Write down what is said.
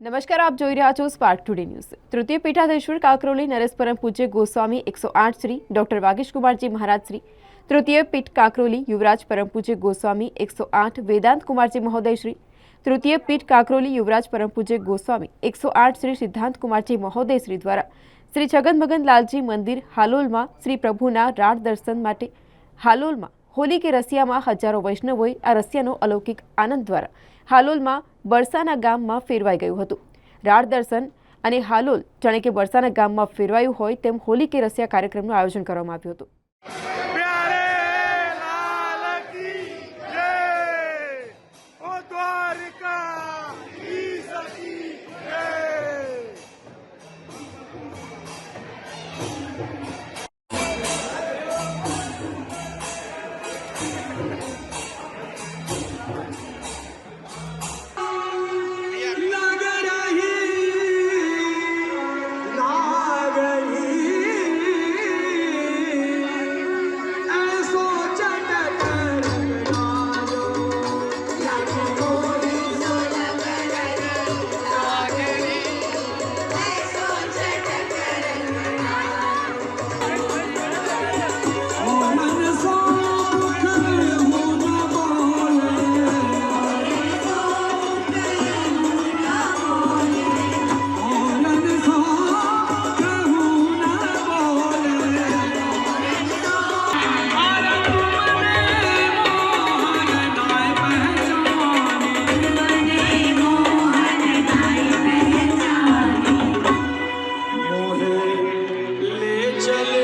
નમસ્કાર, આપ જોઈ રહ્યા છો સ્પાર્ક ટુડે ન્યૂઝ તૃતીય પીઠાધીશ્વર કાકરોલી નરેશ પરમ પૂજ્ય ગોસ્વામી એકસો આઠ શ્રી ડોક્ટર વાગીશકુમારજી મહારાજ શ્રી, તૃતીય પીઠ કાકરોલી યુવરાજ પરમ પૂજ્ય ગોસ્વામી એકસો આઠ વેદાંત કુમારજી મહોદય શ્રી, તૃતીય પીઠ કાકરોલી યુવરાજ પરમ પૂજ્ય ગોસ્વામી એકસો આઠ શ્રી સિદ્ધાંત કુમારજી મહોદય શ્રી દ્વારા શ્રી છગન લાલજી મંદિર હાલોલમાં શ્રી પ્રભુના રાડ દર્શન માટે હાલોલમાં હોલી કે રસિયામાં હજારો વૈષ્ણવોએ આ રસિયાનો અલૌકિક આનંદ દ્વારા હાલોલમાં બરસાના ગામમાં ફેરવાઈ ગયું હતું. રાડ દર્શન અને હાલોલ જાણે કે બરસાના ગામમાં ફેરવાયું હોય તેમ હોલી કે રસિયા કાર્યક્રમનું આયોજન કરવામાં આવ્યું હતું. चले